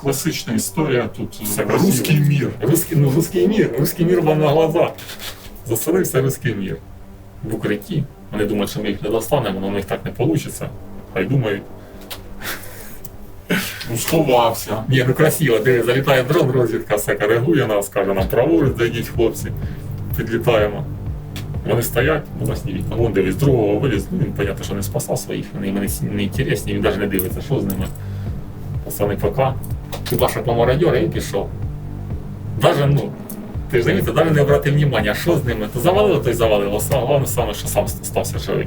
класична історія. Тут Все е, красиво. русський мір. Русский, ну, русский мир, русский мир вам на глаза. Заселився русский мир. В укритті. Вони думають, що ми їх не достанемо, але у них так не вийде. Хай думають. Ну, сховався. Ні, ну красиво, диви, залітає дрон, розвідка все коригує нас, каже нам праворуч, зайдіть хлопці. Підлітаємо. Вони стоять, ну нас ні вікна. Вон дивись, другого виліз, ну він понятно, що не спасав своїх, вони йому не, інтересні, він навіть не дивиться, що з ними. Пацани ПК. Хіба що по мародьору і пішов. Даже, ну, ти ж дивіться, навіть не обрати внимання, що з ними. То завалило, то й завалило. Саме головне саме, що сам стався живий.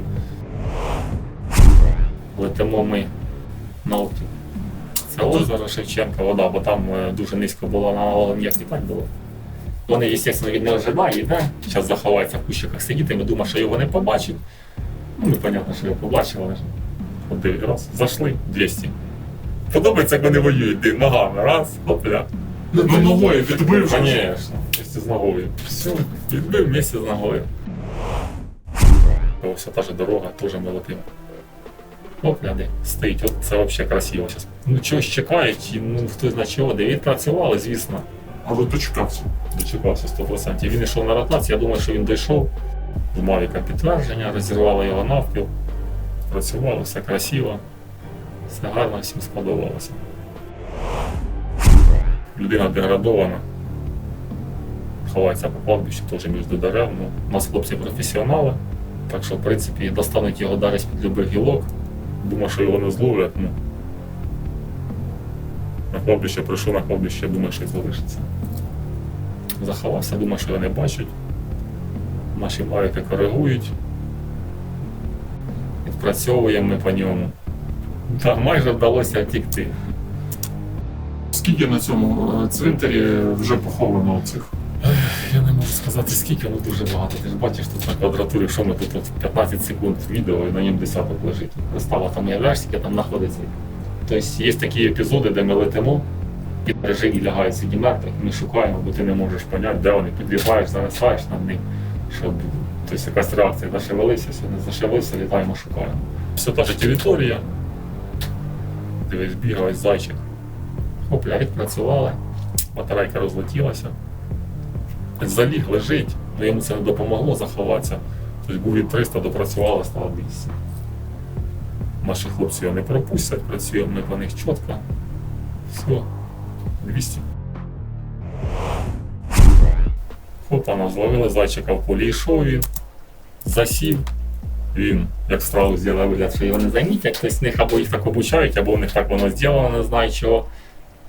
Летимо ми на. Це озеро Шевченка, вода, бо там е, дуже низько було, на ніяк не так було. Вони, звісно, від не ожидають, да? зараз заховається в кущиках сидіти, ми думаємо, що його не побачать. Ну, непонятно, що його побачили. але ж. От диви, раз, зайшли 200. Подобається, як вони воюють, див, ногами, раз, хопля. Ну, ногою відбив. Конечно, вместе з ногою. Все, відбив вместе з ногою. Ось та ж дорога, теж ми летимо. Оп, гляди, стоїть, от це взагалі красиво. Ну чогось чекають, ну хто знає чого, де відпрацювали, звісно. Але дочекався. Дочекався 100%. Він йшов на ротацію, я думаю, що він дійшов. З Мавіка підтвердження, розірвали його навпіл. Працювало, все красиво, все гарно, всім сподобалося. Людина деградована. Ховається по кладбищу, теж між дерев. Ну, у нас хлопці професіонали. Так що, в принципі, достануть його далі з-під любих гілок. Думаю, що його не зловлять. Ну, кладбище прийшов на кладбище, думаю, що залишиться заховався, думав, що його не бачать. Наші мавіки коригують. Відпрацьовуємо ми по ньому. Так, майже вдалося втікти. Скільки на цьому е, цвинтарі вже поховано цих? Я не можу сказати скільки, але дуже багато. Ти ж бачиш тут на квадратурі, що ми тут от 15 секунд відео і на ньому десяток лежить. Пристава там уявляєш, скільки там знаходиться. Тобто є такі епізоди, де ми летимо, під режимі лягають среди мертвих, ми шукаємо, бо ти не можеш поняти, де вони підлітаєш, зависаєш над ним, щоб тобто, якась реакція зашевелися, не зашевелився, літаємо, шукаємо. Все та ж територія. Дивись, бігає зайчик. Хопля, відпрацювали, батарейка розлетілася. Заліг, лежить, але йому це не допомогло заховатися. Тобто був від 300, допрацювали, стало 200. Наші хлопці його не пропустять, працюємо ми по них чітко. Все, 200. Хопа, нас зловили зайчика в полі, йшов він, засів. Він, як справу зробив вигляд, що його не замітять, хтось з них або їх так обучають, або в них так воно зроблено, не знаю чого.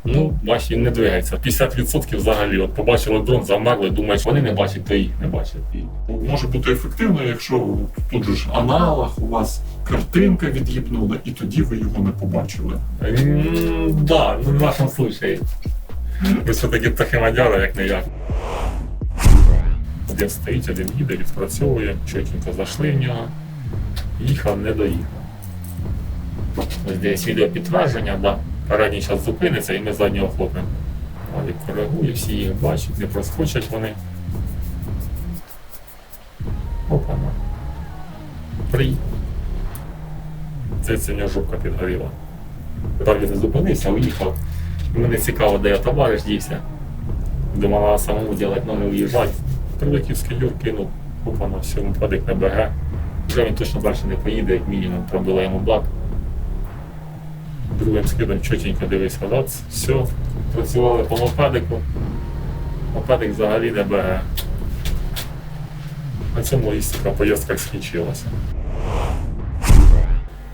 Ну, бач, він не двигається. 50% взагалі. От побачили дрон, замерли, думають, вони не бачать, то їх не бачать. І Може бути ефективно, якщо тут же ж аналог, у вас картинка від'їбнула, і тоді ви його не побачили. Да, ну в нашому случаї. Ви все-таки тахимадяри, як не я. Один стоїть, один їде, відпрацьовує, чотенько зайшли в нього, їхав, не доїхав. Ось десь відео підтвердження, да. Передній час зупиниться і ми заднього хлопнемо. Валік коригує, всі їх бачать, не проскочать вони. Опа. Приїхав. Це це в нього жопка підгоріла. Він не зупинився, уїхав. Мені цікаво, де я товариш дівся. Думав, треба самому робити ноги уїжджати. Прилетів з кидюр, кинув, опа на всьому падик на БГ. Вже він точно далі не поїде, як мінімум, пробила йому бак. Другим скидом чотенько дивився, дац, все, працювали по мопедику. Мопедик взагалі не БГ. На цьому логістика поїздка скінчилася.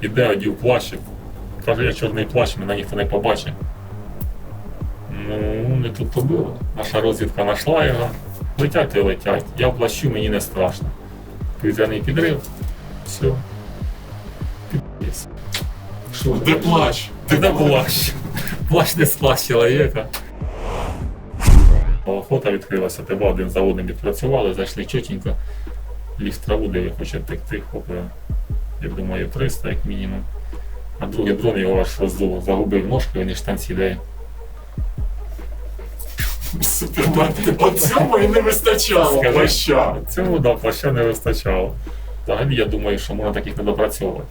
Іде одів плащик. Каже, я чорний плащ, мене ніхто не побачить. Ну, не тут то було. Наша розвідка знайшла його. Летять і летять. Я в плащу, мені не страшно. Повітряний підрив. Все. Підпис. Де плащ? Ти де плащ? Плащ не спас чоловіка. Охота відкрилася, тебе один за одним відпрацювали, зайшли чотенько. Ліг траву, де я хочу втекти, хопаю. Я думаю, 300 як мінімум. А другий дрон його аж роздуло, загубив ножки, вони штанці де. Супермен. От цьому і не вистачало плаща. Цьому да, плаща не вистачало. Взагалі я думаю, що можна таких не допрацьовувати.